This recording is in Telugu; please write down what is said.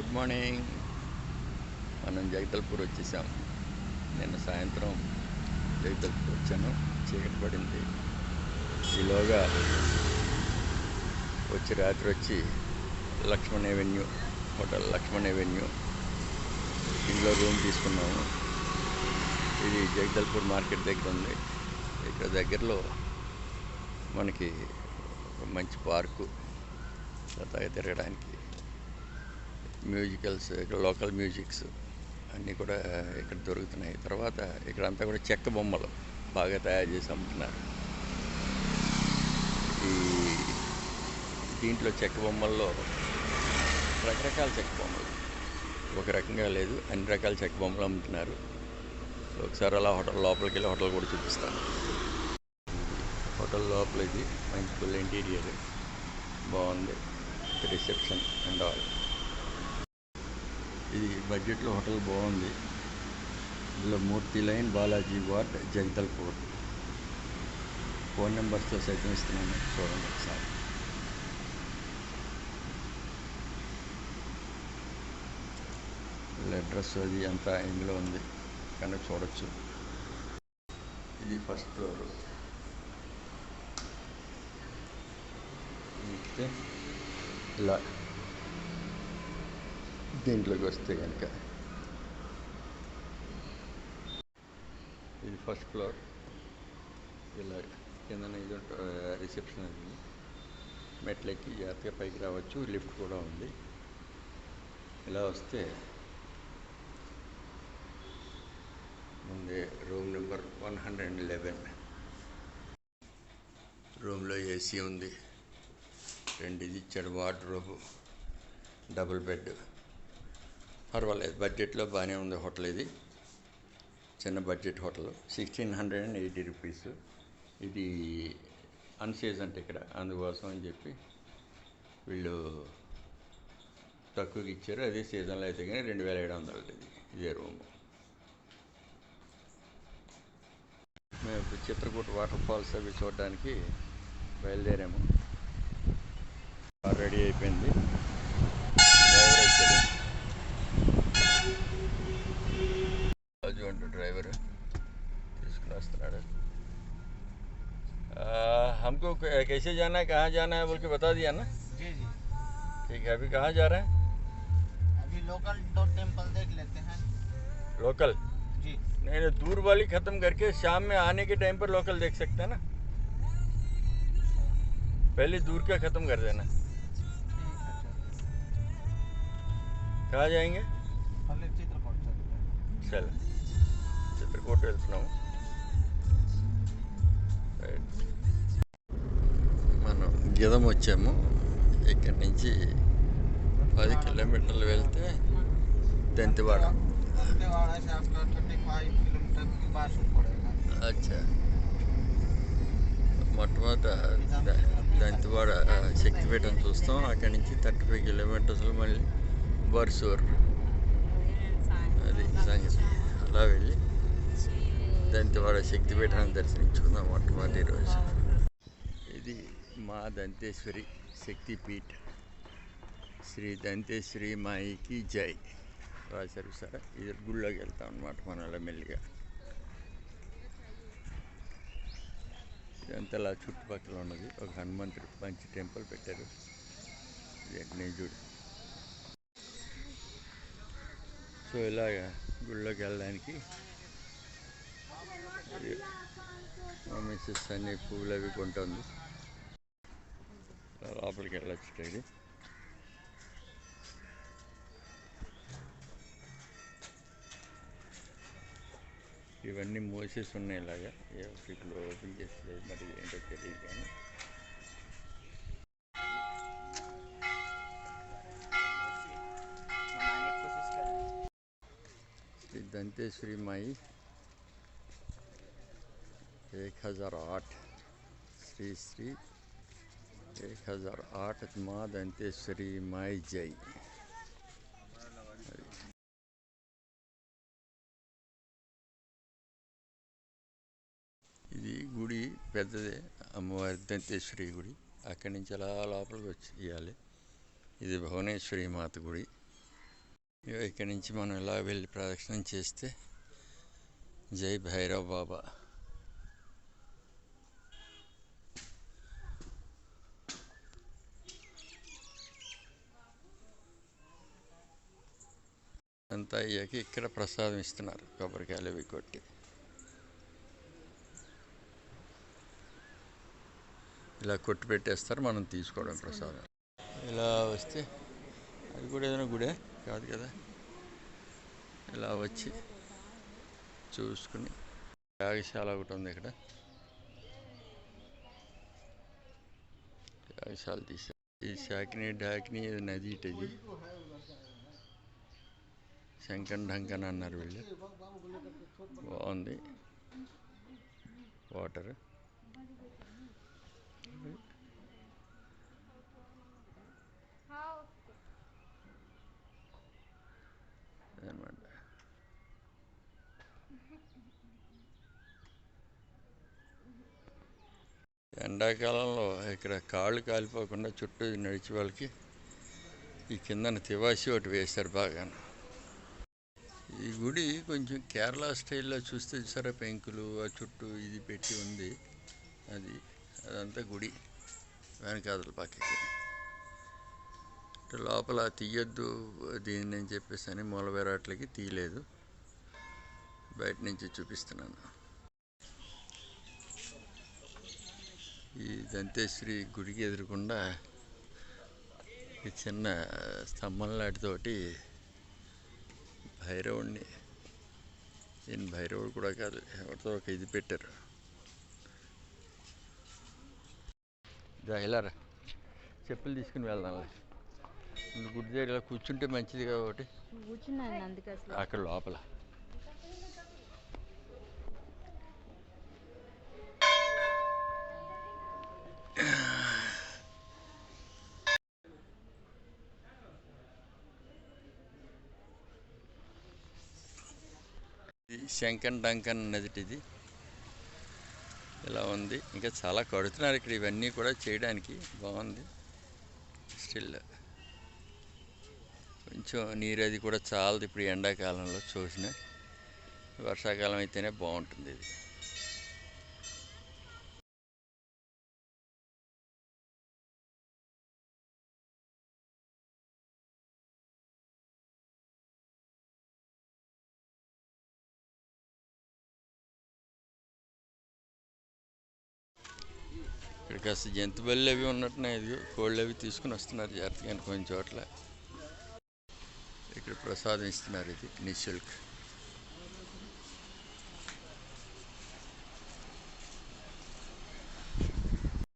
Good morning. మనం జగదల్పూర్ వచ్చేసాం. నిన్న సాయంత్రం జగదల్పూర్ వచ్చాను. చీకటి పడింది. ఈలోగా వచ్చి రాత్రి వచ్చి Lakshman avenue hotel Lakshman avenue ఇంట్లో రూమ్ తీసుకున్నాము. ఇది జగదల్పూర్ మార్కెట్ దగ్గర ఉంది. ఇక్కడ దగ్గరలో మనకి ఒక మంచి పార్కు. సరదాగా తిరగడానికి మ్యూజికల్స్ ఇక్కడ లోకల్ మ్యూజిక్స్ అన్నీ కూడా ఇక్కడ దొరుకుతున్నాయి. తర్వాత ఇక్కడంతా కూడా చెక్క బొమ్మలు బాగా తయారు చేసి అమ్ముతున్నారు. ఈ దీంట్లో చెక్క బొమ్మల్లో రకరకాల చెక్క బొమ్మలు. ఒక రకంగా లేదు అన్ని రకాల చెక్క బొమ్మలు అమ్ముతున్నారు. ఒకసారి అలా హోటల్ లోపలికి వెళ్ళి హోటల్ కూడా చూపిస్తాను. హోటల్ లోపల ఇది మంచి ఫుల్ ఇంటీరియర్. బాగుంది. Reception and all. ఇది బడ్జెట్లో హోటల్ బాగుంది. ఇందులో Murthy line Balaji ward Jagdalpur phone నెంబర్స్తో సైతం ఇస్తున్నాను. చూడండి ఒకసారి. అడ్రస్ అది అంతా ఇందులో ఉంది. కనుక చూడొచ్చు. ఇది ఫస్ట్ ఫ్లోర్. ఇస్తే ఇలా దీంట్లోకి వస్తే కనుక ఇది ఫస్ట్ ఫ్లోర్ ఇలా కింద ఇది రిసెప్షన్ అది. మెట్లెక్కి జాగ్రత్తగా పైకి రావచ్చు. లిఫ్ట్ కూడా ఉంది. ఇలా వస్తే ముందే room number one hundred and eleven. రూమ్లో ఏసీ ఉంది. రెండు ఇది ఇచ్చాడు వార్డ్రోబ్. డబుల్ బెడ్ పర్వాలేదు. బడ్జెట్లో బాగానే ఉంది హోటల్ ఇది. చిన్న budget hotel. Sixteen hundred and eighty rupees. ఇది అన్సీజన్ ఇక్కడ. అందుకోసం అని చెప్పి వీళ్ళు తక్కువకి ఇచ్చారు. అదే సీజన్లో అయితే కానీ రెండు వేల ఏడు వందలు ఇది ఇదే రూమ్. మేము ఇప్పుడు చిత్రకూట వాటర్ ఫాల్స్ అవి చూడడానికి బయలుదేరాము. రెడీ అయిపోయింది. ड्राइवर है। इस क्लास तनाड़ा हमको कैसे जाना है कहाँ जाना है बोल के बता दिया ना? जी जी। ठीक है अभी कहाँ जा रहे हैं? अभी लोकल दो टेंपल देख लेते हैं। लोकल जी। नहीं नहीं दूर वाली ख़त्म करके शाम में आने के टाइम पर लोकल देख सकते हैं ना? पहले दूर का ख़त्म कर देना। कहाँ जाएँगे? चलो। త్రికోట వెళ్తున్నాము. మనం గిదం వచ్చాము. ఇక్కడి నుంచి పది కిలోమీటర్లు వెళ్తే దంతివాడ. అచ్చా. మొట్టమొదట దంతివాడ శక్తిపీఠం చూస్తాం. అక్కడి నుంచి థర్టీ ఫైవ్ కిలోమీటర్స్లో మళ్ళీ బర్సూర్. అది సంగతి. దంతివాడ శక్తిపీఠాన్ని దర్శించుకుందాం మొట్టమొదటి రోజు. ఇది మా దంతేశ్వరి శక్తిపీఠ్ శ్రీ దంతేశ్వరి మాయికి జై. రాశారు సార్ ఇది గుళ్ళోకి వెళ్తాం అనమాట మన మెల్లిగా. ఇదంతా అలా చుట్టుపక్కల ఉన్నది. ఒక హనుమంతుడు మంచి టెంపుల్ పెట్టారు. ఇదేంటి సో ఇలాగా గుళ్ళోకి వెళ్ళడానికి మిస్సెస్ అన్ని పువ్వులు అవి కొంటుంది. లోపలికి వెళ్ళొచ్చు ఇది ఇవన్నీ మోసేసి ఉన్నాయి ఇలాగా. ఇప్పుడు ఓపెన్ చేసలేదు మరి ఏంటో తెలియదు కానీ. దంతేశ్వరి మాయి. एक हज़ार आठ श्री श्री एक हज़ार आठ माँ दंतेश्वरी माई जय ఇది గుడి పెద్దదే అమ్మవారి దంతేశ్వరి గుడి అక్కడి నుంచి అలా లోపలికి వచ్చి ఇవ్వాలి ఇది భువనేశ్వరి మాత గుడి ఇగో ఇక్కడి నుంచి మనం ఇలా వెళ్ళి ప్రదక్షిణం చేస్తే జై భైరవ్ బాబా అంతా అయ్యాక ఇక్కడ ప్రసాదం ఇస్తున్నారు. కొబ్బరికాయలు అవి కొట్టి. ఇలా కొట్టి పెట్టేస్తారు. మనం తీసుకోవడం ప్రసాదం. ఇలా వస్తే అది కూడా ఏదైనా గుడే? కాదు కదా? ఇలా వచ్చి చూసుకుని యాగశాల ఒకటి ఉంది ఇక్కడ. యాగశాల తీసా ఈ శాకిని డాకిని నది ఇటు శంకన్ ఢంకన్ అన్నారు వీళ్ళు. బాగుంది. వాటర్. అనమాట ఎండాకాలంలో ఇక్కడ కాళ్ళు కాలిపోకుండా చుట్టూ నడిచే వాళ్ళకి ఈ కిందన తివాసి ఒకటి వేశారు బాగానే. ఈ గుడి కొంచెం కేరళ స్టైల్లో చూస్తే సరే పెంకులు ఆ చుట్టూ ఇది పెట్టి ఉంది. అది అదంతా గుడి. వెనకాదల పక్కకి. లోపల తీయొద్దు దీన్ని అని చెప్పేసి అని మూలవేరాట్లకి తీయలేదు. బయట నుంచి చూపిస్తున్నాను. ఈ దంతేశ్వరి గుడికి ఎదురకుండా ఈ చిన్న స్తంభం లాంటితోటి భైరవుడిని ఈయన భైరవుడు కూడా కాదు ఎవరితో ఒక ఇది పెట్టారు. దా ఇలారా చెప్పులు తీసుకుని వెళ్దాం గుడి దగ్గర కూర్చుంటే మంచిది కాబట్టి. కూర్చున్నాను అందుకే అక్కడ లోపల. శంకన్ డంకన్ నదిటి ఇది. ఇలా ఉంది. ఇంకా చాలా కడుతున్నారు ఇక్కడ ఇవన్నీ కూడా చేయడానికి. బాగుంది. స్టిల్. కొంచెం నీరు అది కూడా చాలదు ఇప్పుడు ఎండాకాలంలో చూసిన. వర్షాకాలం అయితేనే బాగుంటుంది ఇది. ఇక్కడ కాస్త జంతు బళ్ళు అవి ఉన్నట్టున్నాయి ఇది కోళ్ళు అవి తీసుకుని వస్తున్నారు జాగ్రత్తగా కొన్ని చోట్ల. ఇక్కడ ప్రసాదం ఇస్తున్నారు ఇది నిశుల్క్